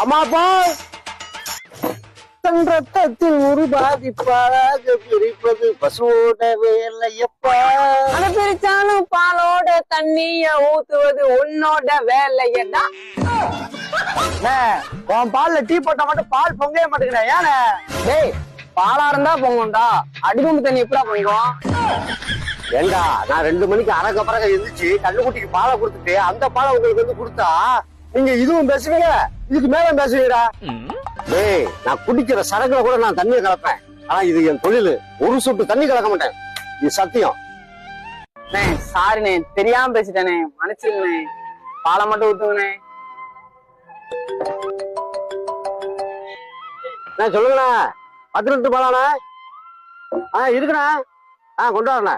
அம்மாப்பா! தன் ரத்தத்தில் ஒரு பாதிப்பாக பிரிப்பது பசுவோட வேலையப்பா. அத பிரிச்சாலும் பாலோட தண்ணிய ஊத்துவது உன்னோட வேலையடா. உன் பால்ல டீ போட்டா மட்டும் பால் பொங்கவே மாட்டேங்கிறேன் ஏனே டேய் பாலா இருந்தா பொங்கும்டா. அடிபம்பு தண்ணி எப்படா பொங்கும்? ஏண்டா நான் ரெண்டு மணிக்கு அரக்க பறக்க எந்திரிச்சு கண்ணுக்குட்டிக்கு பாலை கொடுத்துட்டு அந்த பாலை உங்களுக்கு வந்து கொடுத்தா நீங்க இதுவும் பேசுவீங்க இதுக்கு மேல பேசுவீங்கடா. டேய் நான் குடிக்கிற சரக்குல கூட நான் தண்ணியை கலப்பேன். ஆனா இது என் தொழில். ஒரு சொட்டு தண்ணி கலக்க மாட்டேன். இது சத்தியம். சாரிண்ணே தெரியாம பேசிட்டேனே மன்னிச்சிருங்கண்ணே. பாலை மட்டும் ஊத்துங்கண்ணே. நான் சொல்லுங்கண்ணா. பத்து லிட்டர் பாலாண்ணா. ஆ இருக்குண்ணா. ஆ கொண்டு வரண்ணே.